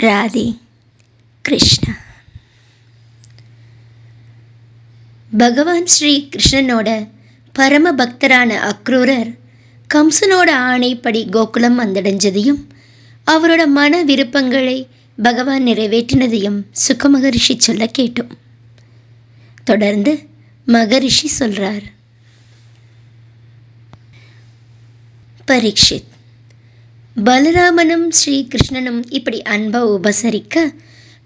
ராதே கிருஷ்ணா. பகவான் ஸ்ரீ கிருஷ்ணனோட பரம பக்தரான அக்ரூரர் கம்சனோட ஆணைப்படி கோகுலம் வந்தடைஞ்சதையும் அவரோட மன விருப்பங்களை பகவான் நிறைவேற்றினதையும் சுக்க மகரிஷி சொல்ல கேட்டோம். தொடர்ந்து மகரிஷி சொல்றார். பரீட்சித். பலராமனும் ஸ்ரீ கிருஷ்ணனும் இப்படி அன்பை உபசரிக்க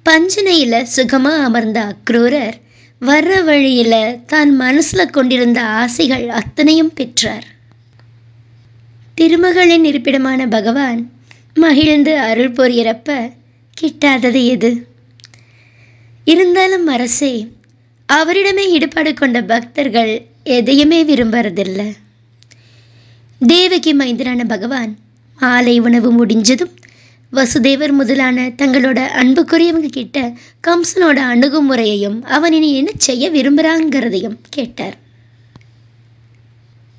பஞ்சனையில் சுகமாக அமர்ந்த அக்ரூரர் வர்ற வழியில் தான் மனசில் கொண்டிருந்த ஆசைகள் அத்தனையும் பெற்றார். திருமகளின் இருப்பிடமான பகவான் மகிழ்ந்து அருள் புரியறப்ப கிட்டாதது எது? இருந்தாலும் அரசே அவரிடமே ஈடுபாடு கொண்ட பக்தர்கள் எதையுமே விரும்புறதில்லை. தேவகி மைந்தரான பகவான் மாலை உணவு முடிஞ்சதும் வசுதேவர் முதலான தங்களோட அன்புக்குரியவங்க கிட்ட கம்சனோட அணுகுமுறையையும் அவன் இனி என்ன செய்ய விரும்புகிறாங்கிறதையும் கேட்டார்.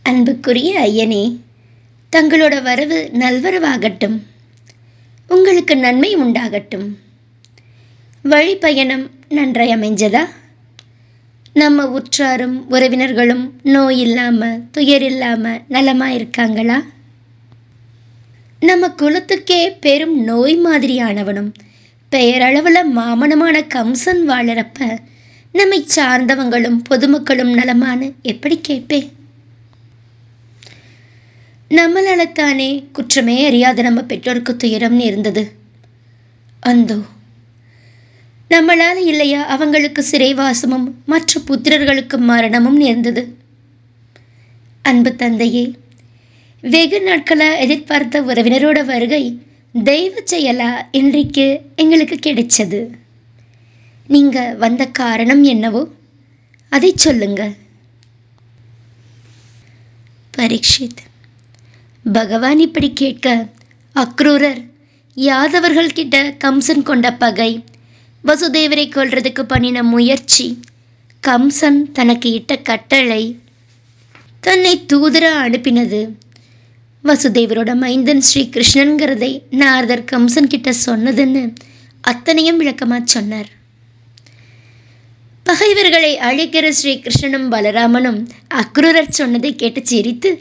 அன்புக்குரிய ஐயனே தங்களோட வரவு நல்வரவாகட்டும். உங்களுக்கு நன்மை உண்டாகட்டும். வழிப்பயணம் நன்றாய் அமைஞ்சதா? நம்ம உற்றாரும் உறவினர்களும் நோய் இல்லாமல் துயர் இல்லாமல் நலமாக இருக்காங்களா நம்ம குலத்துக்கே பெரும் நோய் மாதிரியானவனும் பெயரளவில் மாமனமான கம்சன் வாழறப்ப நம்மை சார்ந்தவங்களும் பொதுமக்களும் நலமானு எப்படி கேட்பேன் நம்மளாலத்தானே குற்றமே அறியாத நம்ம பெற்றோருக்கு துயரம்னு இருந்தது. அந்தோ நம்மளால் இல்லையா அவங்களுக்கு சிறைவாசமும் மற்ற புத்திரர்களுக்கு மரணமும் நேர்ந்தது அன்பு தந்தையே வெகு நாட்களாக எதிர்பார்த்த உறவினரோட வருகை தெய்வ செயலா இன்றைக்கு எங்களுக்கு கிடைச்சது. நீங்கள் வந்த காரணம் என்னவோ? அதை சொல்லுங்க. பரீட்சித் பகவான் இப்படி கேட்க அக்ரூரர் யாதவர்கள் கிட்ட கம்சன் கொண்ட பகை வசுதேவரை கொள்றதுக்கு பண்ணின முயற்சி கம்சன் தனக்கு இட்ட கட்டளை தன்னை தூதர அனுப்பினது வசுதேவரோட மைந்தன் ஸ்ரீ கிருஷ்ணன்கிறதை நாரதர் கம்சன் கிட்ட சொன்னதுன்னு அத்தனையும் விளக்கமா சொன்னார். பகைவர்களை அழிக்கிற ஸ்ரீ கிருஷ்ணனும் பலராமனும் அக்ரூரர் சொன்னதை கேட்டு சிரித்து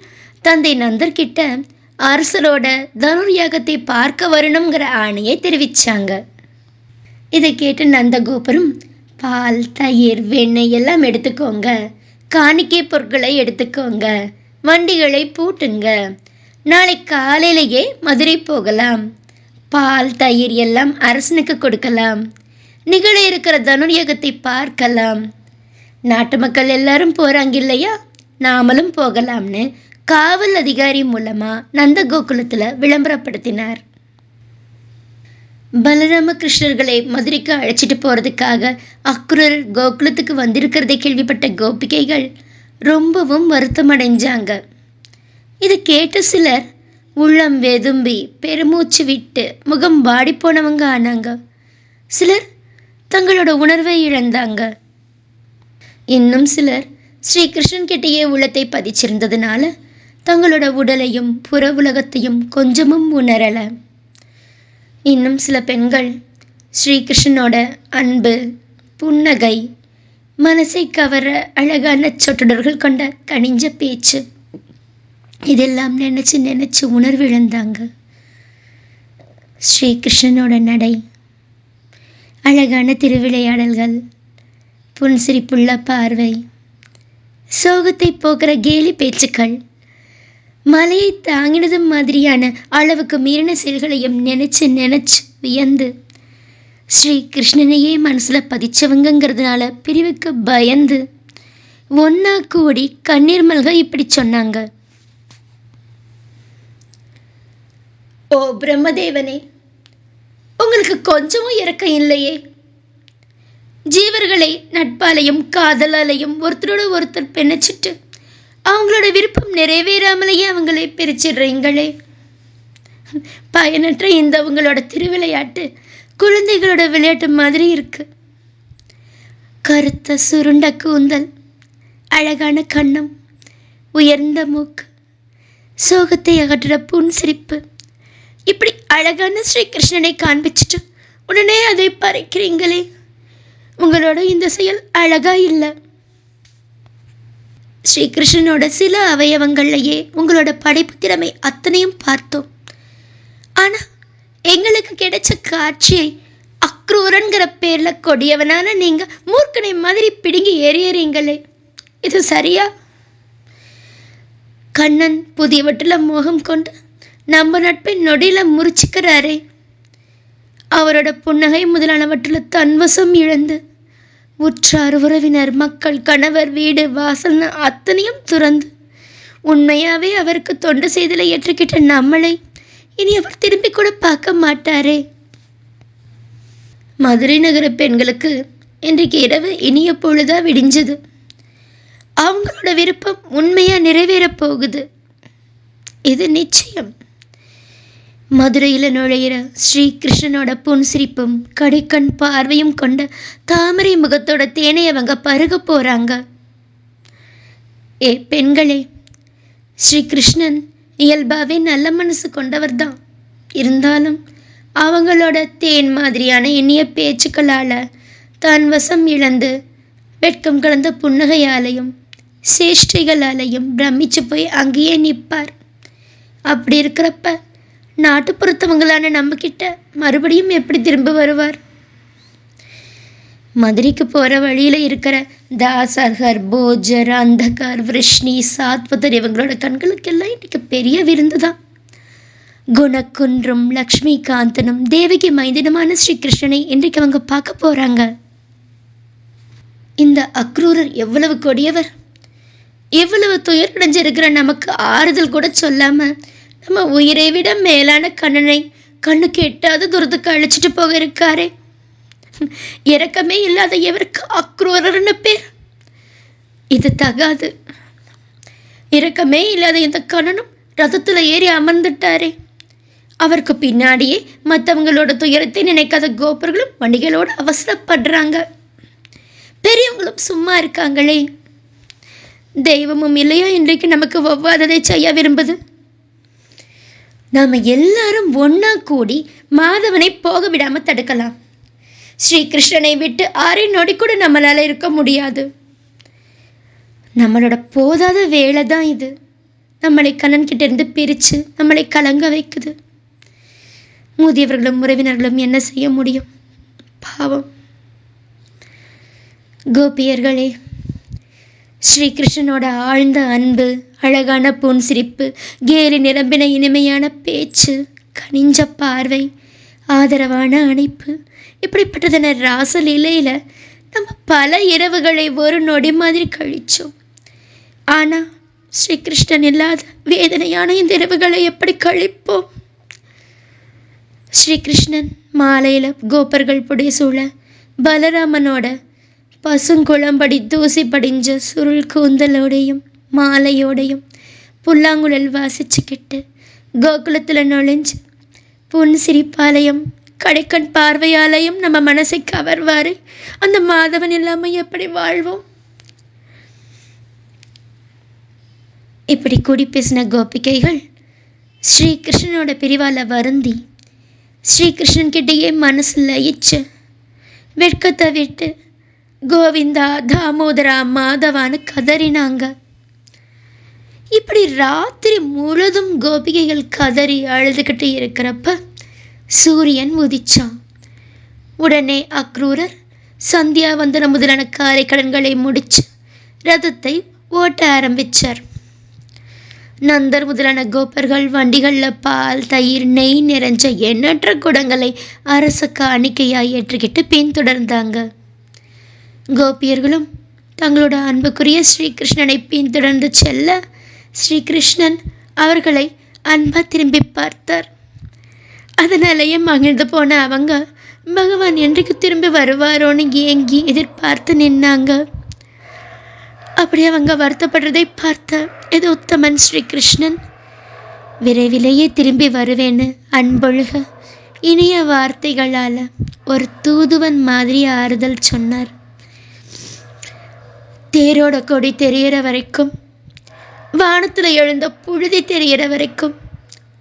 தந்தை நந்தர் கிட்ட அரசரோட தனுர்யாகத்தை பார்க்க வரணுங்கிற ஆணையை தெரிவிச்சாங்க. இதை கேட்டு நந்தகோபுரம் பால் தயிர் வெண்ணெய் எல்லாம் எடுத்துக்கோங்க. காணிக்கை பொருட்களை எடுத்துக்கோங்க. வண்டிகளை பூட்டுங்க. நாளை காலையிலேயே மதுரை போகலாம். பால் தயிர் எல்லாம் அரசனுக்கு கொடுக்கலாம். நிகழ இருக்கிற தனுர்யகத்தை பார்க்கலாம். நாட்டு மக்கள் எல்லாரும் போகிறாங்க இல்லையா? நாமளும் போகலாம்னு காவல் அதிகாரி மூலமாக நந்த கோகுலத்தில் விளம்பரப்படுத்தினார். பலராம கிருஷ்ணர்களை மதுரைக்கு அழைச்சிட்டு போகிறதுக்காக அக்ரூர் கோகுலத்துக்கு வந்திருக்கிறதை கேள்விப்பட்ட கோபிகைகள் ரொம்பவும் வருத்தம் அடைஞ்சாங்க இது கேட்ட சிலர் உள்ளம் வெதும்பி பெருமூச்சு விட்டு முகம் வாடி போனவங்க ஆனாங்க. சிலர் தங்களோட உணர்வை இழந்தாங்க. இன்னும் சிலர் ஸ்ரீகிருஷ்ணன் கிட்டேயே உள்ளத்தை பதிச்சிருந்ததுனால தங்களோட உடலையும் புற உலகத்தையும் கொஞ்சமும் உணரலை. இன்னும் சில பெண்கள் ஸ்ரீகிருஷ்ணனோட அன்பு புன்னகை மனசை கவர அழகான சொட்டுடர்கள் கொண்ட கனிஞ்ச பேச்சு இதெல்லாம் நினச்சி நினச்சி உணர்விழந்தாங்க. ஸ்ரீகிருஷ்ணனோட நடை அழகான திருவிளையாடல்கள் புன்சிரிப்புள்ள பார்வை சோகத்தை போக்குற கேலி பேச்சுக்கள் மலையை தாங்கினது மாதிரியான அளவுக்கு மீறின செயல்களையும் நினச்சி நினச்சி வியந்து ஸ்ரீ கிருஷ்ணனையே மனசில் பதிச்சவங்கங்கிறதுனால பிரிவுக்கு பயந்து ஒன்னா கூடி கண்ணீர் மல்க இப்படி சொன்னாங்க. ஓ பிரம்மதேவனே உங்களுக்கு கொஞ்சமும் இறக்கம் இல்லையே? ஜீவர்களை நட்பாலையும் காதலாலையும் ஒருத்தரோட ஒருத்தர் பிணைச்சிட்டு அவங்களோட விருப்பம் நிறைவேறாமலேயே அவங்களே பிரிச்சிடுறீங்களே? பயனற்ற இந்த அவங்களோட திருவிளையாட்டு குழந்தைகளோட விளையாட்டு மாதிரி இருக்கு. கருத்த சுருண்ட கூந்தல் அழகான கண்ணம் உயர்ந்த மூக்கு சோகத்தை அகற்றுற புன் சிரிப்பு இப்படி அழகான ஸ்ரீ கிருஷ்ணனை காண்பிச்சுட்டு உடனே அதை பறிக்கிறீங்களே. உங்களோட இந்த செயல் அழகா இல்லை. ஸ்ரீகிருஷ்ணனோட சில அவயவங்கள்லையே உங்களோட படைப்பு திறமை அத்தனையும் பார்த்தோம். ஆனால் எங்களுக்கு கிடைச்ச காட்சியை அக்ரூரன்கிற பேரில் கொடியவனான நீங்கள் மூர்க்கனை மாதிரி பிடுங்கி எறியறீங்களே. இது சரியா? கண்ணன் புதியவற்றில் மோகம் கொண்டு நம்ம நட்பை நொடியில் முறிச்சுக்கிறாரே. அவரோட புன்னகை முதலானவற்றில் தன்வசம் இழந்து உற்றார் உறவினர் மக்கள் கணவர் வீடு வாசல் அத்தனையும் துறந்து உண்மையாவே அவருக்கு தொண்டு செய்தலை ஏற்றுக்கிட்ட நம்மளை இனி அவர் திரும்பி கூட பார்க்க மாட்டாரே. மதுரை நகர பெண்களுக்கு இன்றைக்கு இரவு இனிய பொழுதா விடிஞ்சது. அவங்களோட விருப்பம் உண்மையா நிறைவேறப் போகுது. இது நிச்சயம். மதுரையில் நுழையிற ஸ்ரீ கிருஷ்ணனோட புன்சிரிப்பும் கடைக்கண் பார்வையும் கொண்ட தாமரை முகத்தோட தேனை அவங்க பருக போகிறாங்க ஏ பெண்களே ஸ்ரீ கிருஷ்ணன் இயல்பாவே நல்ல மனசு கொண்டவர் தான் இருந்தாலும் அவங்களோட தேன் மாதிரியான இனிய பேச்சுக்களால் தான் வசம் இழந்து வெட்கம் கலந்த புன்னகையாலையும் சேஷ்டைகளாலையும் பிரமிச்சு போய் அங்கேயே நிற்பார் அப்படி இருக்கிறப்ப நாட்டுப்புறத்தவங்களான நம்மக்கிட்ட மறுபடியும் எப்படி திரும்ப வருவார்? மதுரைக்கு போகிற வழியில் இருக்கிற தாசர்கர் போஜர் அந்தகர் விருஷ்ணி சாத்வதர் இவங்களோட கண்களுக்கெல்லாம் இன்னைக்கு பெரிய விருந்து தான். குணக்குன்றும் லக்ஷ்மிகாந்தனும் தேவகி மைந்தனுமான ஸ்ரீ கிருஷ்ணனை இன்றைக்கு அவங்க பார்க்க போகிறாங்க இந்த அக்ரூரர் எவ்வளவு கொடியவர்? எவ்வளவு துயரடைஞ்சிருக்கிற நமக்கு ஆறுதல் கூட சொல்லாமல் நம்ம உயிரை விட மேலான கண்ணனை கண்ணுக்கு எட்டாத தூரத்துக்கு அழைச்சிட்டு போக இருக்காரே இறக்கமே இல்லாத எவருக்கு அக்ரூரர்னு பேர்? இது தகாது. இறக்கமே இல்லாத இந்த கண்ணனும் ரதத்தில் ஏறி அமர்ந்துட்டாரே. அவருக்கு பின்னாடியே மற்றவங்களோட துயரத்தை நினைக்காத கோபர்களும் வண்டிகளோடு அவசரப்படுறாங்க. பெரியவங்களும் சும்மா இருக்காங்களே. தெய்வமும் இல்லையா? இன்றைக்கு நமக்கு ஒவ்வாததை செய்ய விரும்புது. நாம் எல்லாரும் ஒன்றா கூடி மாதவனை போக விடாமல் தடுக்கலாம். ஸ்ரீகிருஷ்ணனை விட்டு அரை நொடி கூட நம்மளால் இருக்க முடியாது. நம்மளோட போதாத வேலை தான் இது. நம்மளை கண்ணன்கிட்ட இருந்து பிரித்து நம்மளை கலங்க வைக்குது. முதியவர்களும் உறவினர்களும் என்ன செய்ய முடியும்? பாவம். கோபியர்களே ஸ்ரீகிருஷ்ணனோட ஆழ்ந்த அன்பு அழகான புன்சிரிப்பு கேலி நிரம்பின இனிமையான பேச்சு கனிஞ்ச பார்வை ஆதரவான அணைப்பு இப்படிப்பட்டதான ராசலீலையில் நம்ம பல இரவுகளை ஒரு நொடி மாதிரி கழித்தோம் ஆனால் ஸ்ரீகிருஷ்ணன் இல்லாத வேதனையான இந்த இரவுகளை எப்படி கழிப்போம்? ஸ்ரீகிருஷ்ணன் மாலையில் கோபர்கள் புடைய சூழ பலராமனோட பசுங்குளம்படி தூசி படிஞ்ச சுருள் கூந்தலோடையும் மாலையோடையும் புல்லாங்குழல் வாசிச்சுக்கிட்டு கோகுலத்தில் நுழைஞ்சு புன் சிரிப்பாலயம் கடைக்கண் பார்வையாலையும் நம்ம மனசை கவர்வாரு அந்த மாதவன் இல்லாமல் எப்படி வாழ்வோம்? இப்படி கூடி பேசின கோபிகைகள் ஸ்ரீகிருஷ்ணனோட பிரிவால் வருந்தி ஸ்ரீகிருஷ்ணன் கிட்டேயே இச்சு லயிச்சு வெட்கத்தை விட்டு கோவிந்தா தாமோதரா மாதவான்னு கதறினாங்க. இப்படி ராத்திரி முழுதும் கோபிகைகள் கதறி அழுதுகிட்டு இருக்கிறப்ப சூரியன் உதிச்சான். உடனே அக்ரூரர் சந்தியாவந்தன முதலான காரை கடன்களை முடிச்சு ரதத்தை ஓட்ட ஆரம்பித்தார் நந்தர் முதலான கோப்பர்கள் வண்டிகளில் பால் தயிர் நெய் நிறைஞ்ச எண்ணற்ற குடங்களை அரச காணிக்கையாய் ஏற்றுக்கிட்டு பின்தொடர்ந்தாங்க. கோபியர்களும் தங்களோட அன்புக்குரிய ஸ்ரீகிருஷ்ணனை பின்தொடர்ந்து செல்ல ஸ்ரீகிருஷ்ணன் அவர்களை அன்பாக திரும்பி பார்த்தார். அதனாலேயே மகிழ்ந்து போன அவங்க பகவான் என்றைக்கு திரும்பி வருவாரோன்னு ஏங்கி எதிர்பார்த்து நின்னாங்க. அப்படி அவங்க வருத்தப்படுறதை பார்த்த இது உத்தமன் ஸ்ரீகிருஷ்ணன் விரைவிலேயே திரும்பி வருவேன்னு அன்பொழுக. இனிய வார்த்தைகளால் ஒரு தூதுவன் மாதிரி ஆறுதல் சொன்னார். தேரோட கொடி தெரியிற வரைக்கும் வானத்தில் எழுந்த புழுதி தெரிகிற வரைக்கும்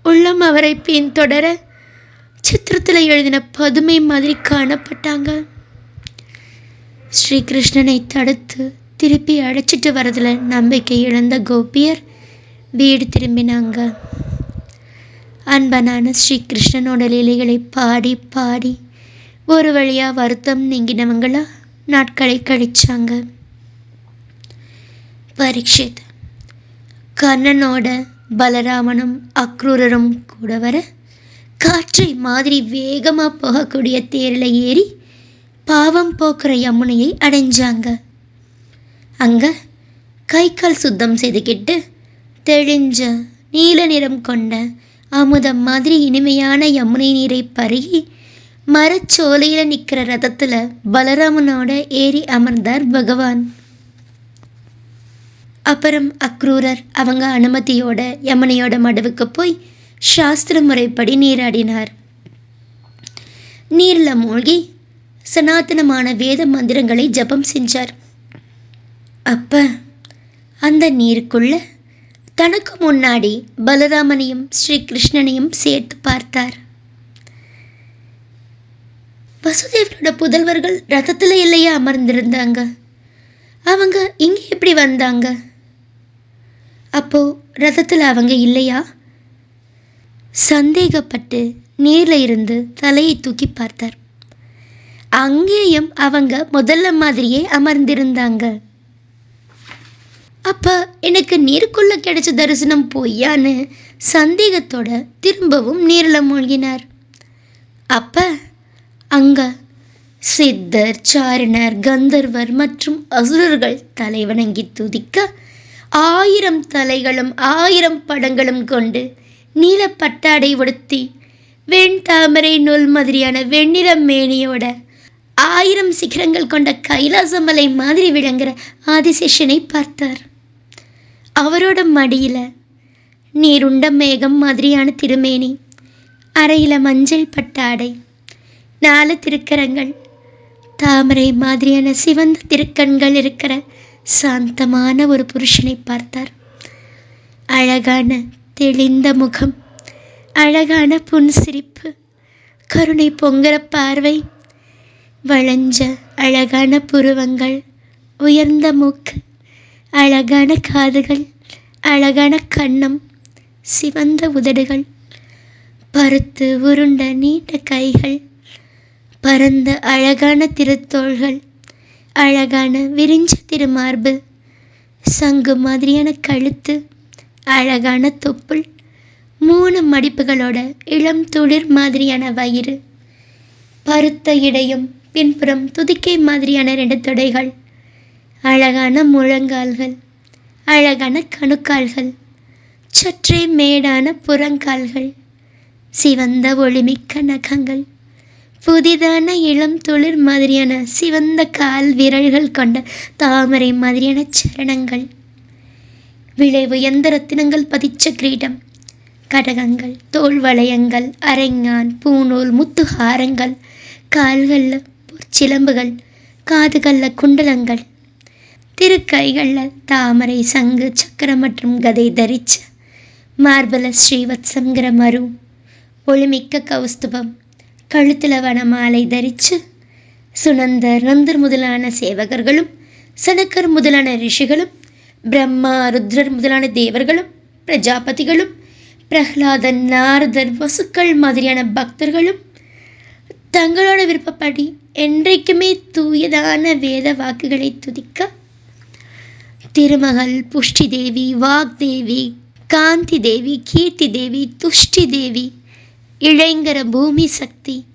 உள்ளம் அவரை பின்தொடர சித்திரத்தில் எழுதின பதுமை மாதிரி காணப்பட்டாங்க. ஸ்ரீகிருஷ்ணனை தடுத்து திருப்பி அழைச்சிட்டு வரதில் நம்பிக்கை இழந்த கோபியர் வீடு திரும்பினாங்க. அன்பனான ஸ்ரீகிருஷ்ணனோட லீலைகளை பாடி பாடி ஒரு வழியாக வருத்தம் நீங்கினவங்களா நாட்களை கழிச்சாங்க. பரீட்சித். கர்ணனோட பலராமனும் அக்ரூரரும் கூட வர காற்றை மாதிரி வேகமாக போகக்கூடிய தேரில் ஏறி பாவம் போக்குற யமுனையை அடைஞ்சாங்க. அங்கே கை கால் சுத்தம் செய்துக்கிட்டு தெளிஞ்ச நீல நிறம் கொண்ட அமுதம் மாதிரி இனிமையான யமுனை நீரை பருகி மரச்சோலையில் நிற்கிற ரதத்தில் பலராமனோட ஏறி அமர்ந்தார் பகவான். அப்புறம் அக்ரூரர் அவங்க அனுமதியோட யமுனையோட மடுவுக்கு போய் சாஸ்திர முறைப்படி நீராடினார். நீரில் மூழ்கி சனாதனமான வேத மந்திரங்களை ஜபம் செஞ்சார். அப்ப அந்த நீருக்குள்ள தனக்கு முன்னாடி பலராமனையும் ஸ்ரீ கிருஷ்ணனையும் சேர்த்து பார்த்தார். வசுதேவனோட புதல்வர்கள் ரதத்தில் இல்லையா அமர்ந்திருந்தாங்க. அவங்க இங்கே எப்படி வந்தாங்க? அப்போ ரதத்தில் அவங்க இல்லையா? சந்தேகப்பட்டு நீரில் இருந்து தலையை தூக்கி பார்த்தார். அங்கேயும் அவங்க முதல்ல மாதிரியே அமர்ந்திருந்தாங்க. அப்ப எனக்கு நீருக்குள்ள கிடைச்ச தரிசனம் பொய்யான்னு சந்தேகத்தோட திரும்பவும் நீரில் மூழ்கினார். அப்ப அங்க சித்தர் சாரணர் கந்தர்வர் மற்றும் அசுரர்கள் தலைவணங்கி துதிக்க ஆயிரம் தலைகளும் ஆயிரம் படங்களும் கொண்டு நீல பட்டாடை உடுத்தி வெண் தாமரை நூல் மாதிரியான வெண்ணிற மேனியோட ஆயிரம் சிகரங்கள் கொண்ட கைலாசமலை மாதிரி விளங்குற ஆதிசேஷனை பார்த்தார். அவரோட மடியில் நீருண்ட மேகம் மாதிரியான திருமேனி அறையில் மஞ்சள் பட்டாடை நாலு திருக்கரங்கள் தாமரை மாதிரியான சிவந்த திருக்கண்கள் இருக்கிற சாந்தமான ஒரு புருஷனை பார்த்தார். அழகான தெளிந்த முகம் அழகான புன்சிரிப்பு கருணை பொங்குற பார்வை வளைஞ்ச அழகான புருவங்கள் உயர்ந்த மூக்கு அழகான காதுகள் அழகான கண்ணம் சிவந்த உதடுகள் பருத்து உருண்ட நீண்ட கைகள் பரந்த அழகான திருத்தோள்கள் அழகான விரிஞ்ச திருமார்பு. சங்கு மாதிரியான கழுத்து அழகான தொப்புள் மூணு மடிப்புகளோட இளம் துளிர் மாதிரியான வயிறு பருத்த இடையும் பின்புறம் துதிக்கை மாதிரியான ரெண்டு தொடைகள் அழகான முழங்கால்கள் அழகான கணுக்கால்கள் சற்றே மேடான புறங்கால்கள் சிவந்த ஒளிமிக்க நகங்கள். புதிதான இளம் துளிர் மாதிரியான சிவந்த கால் விரல்கள் கொண்ட தாமரை மாதிரியான சரணங்கள். விளைவு உயர்ந்த ரத்தினங்கள் பதிச்ச கிரீடம். கடகங்கள் தோல் வளையங்கள் அரைஞான் பூநூல் முத்துஹாரங்கள் கால்களில் சிலம்புகள் காதுகளில் குண்டலங்கள். திருக்கைகளில் தாமரை சங்கு சக்கரம் மற்றும் கதை தரிச்ச மார்பல ஸ்ரீவத்சங்கிற மரு. ஒளிமிக்க கௌஸ்துபம். கழுத்தில் வனமாலை தரித்து சுனந்தர் நந்தர் முதலான சேவகர்களும் சனக்கர் முதலான ரிஷிகளும் பிரம்மா ருத்ரர் முதலான தேவர்களும் பிரஜாபதிகளும் பிரஹ்லாதன் நாரதர் வசுக்கள் மாதிரியான பக்தர்களும் தங்களோட விருப்பப்படி என்றைக்குமே தூயதான வேத வாக்குகளை துதிக்க திருமகள் புஷ்டி தேவி வாக்தேவி காந்தி தேவி கீர்த்தி தேவி துஷ்டி தேவி இழைங்கிற பூமி சக்தி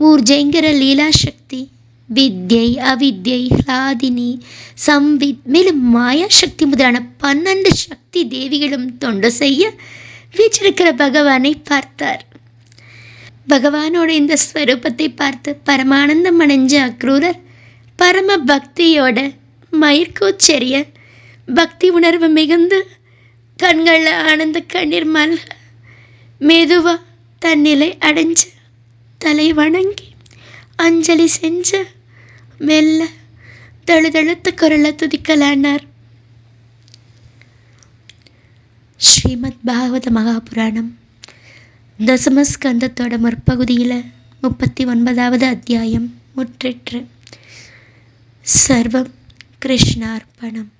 ஊர்ஜைங்கிற லீலா சக்தி வித்யை அவித்யை ஹ்லாதினி சம்வித் மேலும் மாயா சக்தி முதலான பன்னெண்டு சக்தி தேவிகளும் தொண்டு செய்ய வீற்றிருக்கிற பகவானை பார்த்தார். பகவானோட இந்த ஸ்வரூபத்தை பார்த்து பரமானந்தம் அடைஞ்ச அக்ரூரர் பரம பக்தியோட மயிர்கூச்செறிய பக்தி உணர்வு மிகுந்து கண்களில் ஆனந்த கண்ணீர் மல்க மெதுவா தன்னிலை அடைஞ்சு தலை வணங்கி அஞ்சலி செஞ்சு மெல்ல தழுதழுத்த குரலை துதிக்கலானார். ஸ்ரீமத் பாகவத மகாபுராணம் தசமஸ்கந்தத்தோட முற்பகுதியில் முப்பத்தி ஒன்பதாவது அத்தியாயம் முற்றிற்று. சர்வம் கிருஷ்ணார்ப்பணம்.